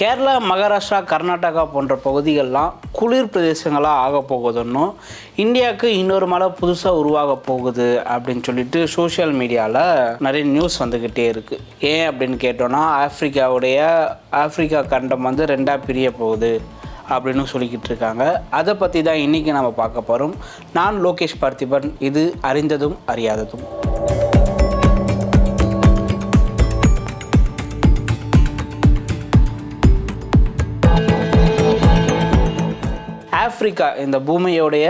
கேரளா மகாராஷ்டிரா கர்நாடகா போன்ற பகுதிகள்லாம் குளிர் பிரதேசங்களாக ஆக போகுதுன்னும் இந்தியாவுக்கு இன்னொரு மழை புதுசாக உருவாக போகுது அப்படின்னு சொல்லிட்டு சோஷியல் மீடியாவில் நிறைய நியூஸ் வந்துக்கிட்டே இருக்குது ஏன் அப்படின்னு கேட்டோன்னா ஆஃப்ரிக்காவுடைய ஆப்பிரிக்கா கண்டம் வந்து ரெண்டாக பிரிய போகுது அப்படின்னு சொல்லிக்கிட்டு இருக்காங்க. அதை பற்றி தான் இன்றைக்கி நம்ம பார்க்க போகிறோம் நான் லோகேஷ் பார்த்திபன். இது அறிந்ததும் அறியாததும். ஆப்பிரிக்கா இந்த பூமியோடைய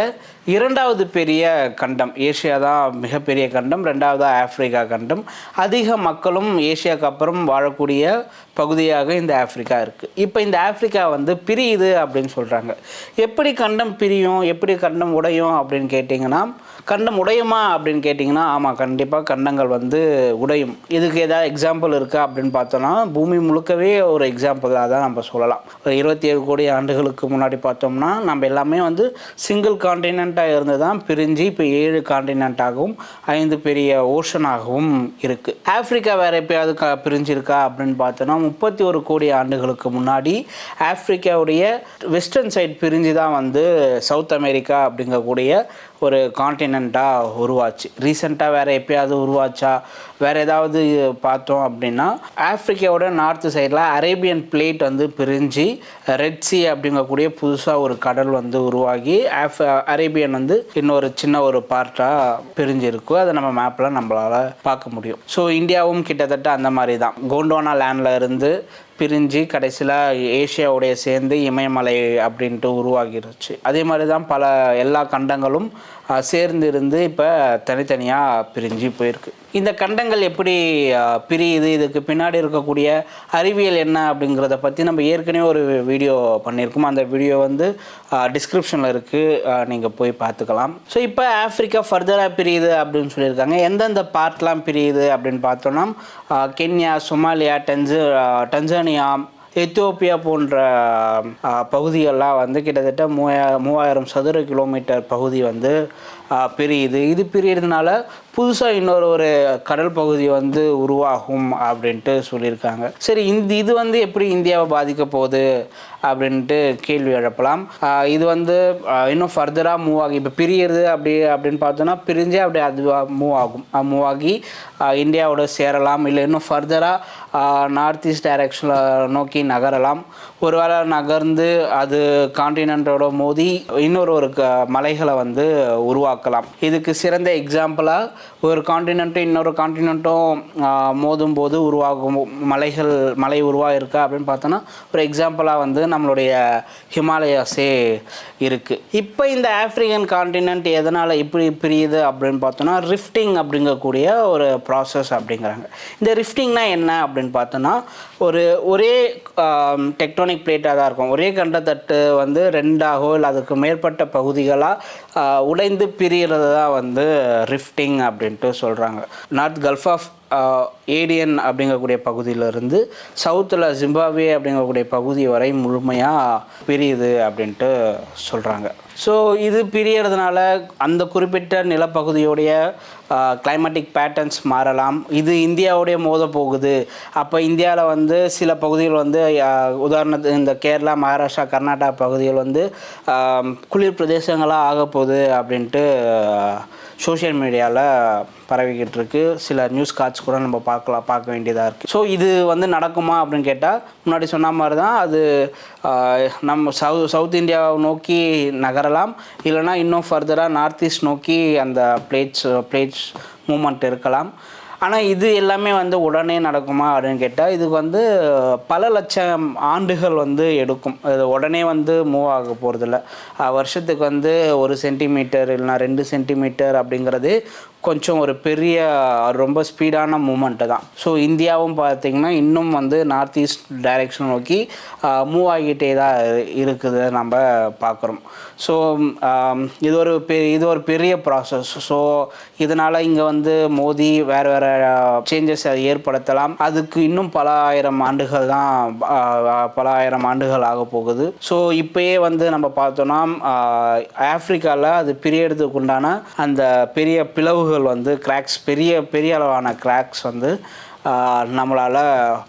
இரண்டாவது பெரிய கண்டம் ஏஷியா தான் மிகப்பெரிய கண்டம் ரெண்டாவதாக ஆப்பிரிக்கா கண்டம். அதிக மக்களும் ஏஷியாவுக்கு அப்புறம் வாழக்கூடிய பகுதியாக இந்த ஆப்பிரிக்கா இருக்குது இப்போ இந்த ஆப்பிரிக்கா வந்து பிரியுது அப்படின்னு சொல்கிறாங்க எப்படி கண்டம் பிரியும் எப்படி கண்டம் உடையும் அப்படின்னு கேட்டிங்கன்னா கண்டம் உடையுமா அப்படின்னு கேட்டிங்கன்னா ஆமாம் கண்டிப்பாக கண்டங்கள் வந்து உடையும். இதுக்கு ஏதாவது எக்ஸாம்பிள் இருக்கா அப்படின்னு பார்த்தோன்னா பூமி முழுக்கவே ஒரு எக்ஸாம்பிளாக தான் நம்ம சொல்லலாம். ஒரு இருபத்தி ஏழு கோடி ஆண்டுகளுக்கு முன்னாடி பார்த்தோம்னா நம்ம எல்லாமே வந்து சிங்கிள் காண்டினெண்ட்டாக இருந்து தான் பிரிஞ்சு இப்போ ஏழு காண்டினெண்ட்டாகவும் ஐந்து பெரிய ஓஷனாகவும் இருக்குது ஆஃப்ரிக்கா வேறு எப்பயாவது க பிரிஞ்சிருக்கா அப்படின்னு பார்த்தோன்னா முப்பத்தி ஒரு கோடி ஆண்டுகளுக்கு முன்னாடி ஆஃப்ரிக்காவுடைய வெஸ்டர்ன் சைட் பிரிஞ்சு தான் வந்து சவுத் அமெரிக்கா அப்படிங்கக்கூடிய ஒரு கான்டினெண்ட்டாக உருவாச்சு. ரீசெண்டாக வேறு எப்பயாவது உருவாச்சா? வேறு ஏதாவது பார்த்தோம் அப்படின்னா ஆஃப்ரிக்காவோட நார்த்து சைடில் அரேபியன் பிளேட் வந்து பிரிஞ்சு ரெட் சி அப்படிங்கக்கூடிய புதுசாக ஒரு கடல் வந்து உருவாகி ஆஃப் அரேபியன் வந்து இன்னொரு சின்ன ஒரு பார்ட்டாக பிரிஞ்சிருக்கு. அதை நம்ம மேப்பில் நம்மளால் பார்க்க முடியும். ஸோ இந்தியாவும் கிட்டத்தட்ட அந்த மாதிரி தான். கோண்டோனா லேண்டில் இருந்து பிரிஞ்சு கடைசியில் ஏஷியாவுடைய சேர்ந்து இமயமலை அப்படின்ட்டு உருவாகிருச்சு. அதே மாதிரி தான் பல எல்லா கண்டங்களும் சேர்ந்து இருந்து இப்போ தனித்தனியாக பிரிஞ்சு போயிருக்கு. இந்த கண்டங்கள் எப்படி பிரியுது? இதுக்கு பின்னாடி இருக்கக்கூடிய அறிவியல் என்ன அப்படிங்கிறத பற்றி நம்ம ஏற்கனவே ஒரு வீடியோ பண்ணியிருக்கோம். அந்த வீடியோ வந்து டிஸ்கிரிப்ஷனில் இருக்குது நீங்கள் போய் பார்த்துக்கலாம். ஸோ இப்போ ஆஃப்ரிக்கா ஃபர்தராக பிரியுது அப்படின்னு சொல்லியிருக்காங்க. எந்தெந்த பார்ட்லாம் பிரியுது அப்படின்னு பார்த்தோன்னா கென்யா சொமாலியா டென்சு டன்சானியா எத்தியோப்பியா போன்ற அஹ், பகுதிகள்லாம் வந்து கிட்டத்தட்ட மூவாய மூவாயிரம் சதுர கிலோமீட்டர் பகுதி வந்து பிரியுது. இது பிரியறதுனால புதுசாக இன்னொரு ஒரு கடல் பகுதி வந்து உருவாகும் அப்படின்ட்டு சொல்லியிருக்காங்க. சரி இந்த இது வந்து எப்படி இந்தியாவை பாதிக்க போகுது? அப்படின்ட்டு கேள்வி எழுப்பலாம். இது வந்து இன்னும் ஃபர்தராக மூவ் ஆகி இப்போ பிரியறது அப்படி அப்படின்னு பார்த்தோன்னா பிரிஞ்சே அப்படி அது மூவ் ஆகும். மூவ் ஆகி இந்தியாவோட சேரலாம் இல்லை இன்னும் ஃபர்தராக நார்த் ஈஸ்ட் டைரக்ஷனில் நோக்கி நகரலாம். ஒருவேளை நகர்ந்து அது காண்டினென்ட்டோட மோதி இன்னொரு ஒரு க மலைகளை வந்து உருவாக்கலாம். இதுக்கு சிறந்த எக்ஸாம்பிளாக ஒரு காண்டினென்ட்டும் இன்னொரு கான்டினென்ட்டும் மோதும் போது உருவாகும் மலைகள் மலை உருவாக இருக்கா அப்படின்னு பார்த்தோன்னா ஒரு எக்ஸாம்பிளாக வந்து நம்மளுடைய ஹிமாலயாஸே இருக்குது இப்போ இந்த ஆஃப்ரிக்கன் கான்டினென்ட் எதனால் இப்படி பிரியுது அப்படின்னு பார்த்தோன்னா ரிஃப்டிங் அப்படிங்கக்கூடிய ஒரு ப்ராசஸ் அப்படிங்கிறாங்க. இந்த ரிஃப்டிங்னா என்ன அப்படின்னு பார்த்தோன்னா ஒரு ஒரே டெக்டானிக் பிளேட்டாக தான் இருக்கும். ஒரே கண்டத்தட்டு வந்து ரெண்டாகோ இல்லை அதுக்கு மேற்பட்ட பகுதிகளாக உடைந்து பிரிகிறது தான் வந்து ரிஃப்டிங் அப்படின்ட்டு சொல்கிறாங்க நார்த் கல்ஃப் ஆஃப் ஏடியன் அப்படிங்கக்கூடிய பகுதியிலிருந்து சவுத்தில் ஜிம்பாவே அப்படிங்கக்கூடிய பகுதி வரை முழுமையாக பிரியுது அப்படின்ட்டு சொல்கிறாங்க ஸோ இது பிரியறதுனால அந்த குறிப்பிட்ட நிலப்பகுதியுடைய கிளைமேட்டிக் பேட்டர்ன்ஸ் மாறலாம். இது இந்தியாவுடைய மோத போகுது அப்போ இந்தியாவில் வந்து சில பகுதிகள் வந்து உதாரணத்துக்கு இந்த கேரளா மகாராஷ்டிரா கர்நாடகா பகுதிகள் வந்து குளிர் பிரதேசங்களாக ஆக போகுது அப்படின்ட்டு சோஷியல் மீடியாவில் பரவிக்கிட்டு இருக்கு சில நியூஸ் கார்ட்ஸ் கூட நம்ம பார்க்கலாம் பார்க்க வேண்டியதாக இருக்குது ஸோ இது வந்து நடக்குமா அப்படின்னு கேட்டால் முன்னாடி சொன்ன மாதிரி தான் அது நம்ம சவு சவுத் இந்தியாவை நோக்கி நகரலாம். இல்லைனா இன்னும் ஃபர்தராக நார்த் ஈஸ்ட் நோக்கி அந்த பிளேட்ஸ் பிளேட்ஸ் மூமெண்ட் இருக்கலாம். ஆனால் இது எல்லாமே வந்து உடனே நடக்குமா அப்படின்னு கேட்டால் இதுக்கு வந்து பல லட்சம் ஆண்டுகள் வந்து எடுக்கும். இது உடனே வந்து மூவ் ஆக போகிறதில்ல வருஷத்துக்கு வந்து ஒரு சென்டிமீட்டர் இல்லைனா ரெண்டு சென்டிமீட்டர் அப்படிங்கிறது கொஞ்சம் ஒரு பெரிய ரொம்ப ஸ்பீடான மூமெண்ட்டு தான். ஸோ இந்தியாவும் பார்த்திங்கன்னா இன்னும் வந்து நார்த் ஈஸ்ட் டைரெக்ஷன் நோக்கி மூவ் ஆகிட்டே தான் இருக்குது நம்ம பார்க்குறோம் ஸோ இது ஒரு பெ இது ஒரு பெரிய ப்ராசஸ் ஸோ இதனால் இங்கே வந்து மோதி வேறு வேறு சேஞ்சஸ் ஏற்படுத்தலாம். அதுக்கு இன்னும் பல ஆயிரம் ஆண்டுகள் தான் பல ஆயிரம் ஆண்டுகள் ஆக போகுது. ஸோ இப்பயே வந்து நம்ம பார்த்தோன்னா ஆஃப்ரிக்காவில் அது பிரியறதுக்கு உண்டான அந்த பெரிய பிளவுகள் வந்து கிராக்ஸ் பெரிய பெரிய அளவான கிராக்ஸ் வந்து நம்மளால்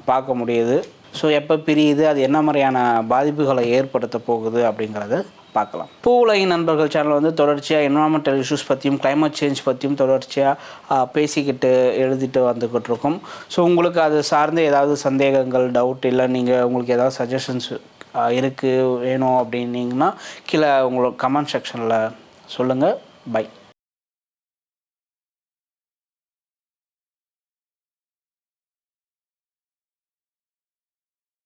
பார்க்க முடியுது. ஸோ எப்போ பிரியுது அது என்ன மாதிரியான பாதிப்புகளை ஏற்படுத்த போகுது அப்படிங்கிறது பார்க்கலாம். பூவுலகி நண்பர்கள் சேனல் வந்து தொடர்ச்சியாக என்வரான்மெண்டல் இஷ்யூஸ் பற்றியும் கிளைமேட் சேஞ்ச் பற்றியும் தொடர்ச்சியாக பேசிக்கிட்டு எழுதிட்டு வந்துக்கிட்டு இருக்கோம் ஸோ உங்களுக்கு அது சார்ந்த ஏதாவது சந்தேகங்கள் டவுட் இல்லை நீங்கள் உங்களுக்கு ஏதாவது சஜஷன்ஸ் இருக்குது வேணும் அப்படின்னீங்கன்னா கீழே உங்களோட கமெண்ட் செக்ஷனில் சொல்லுங்கள் பை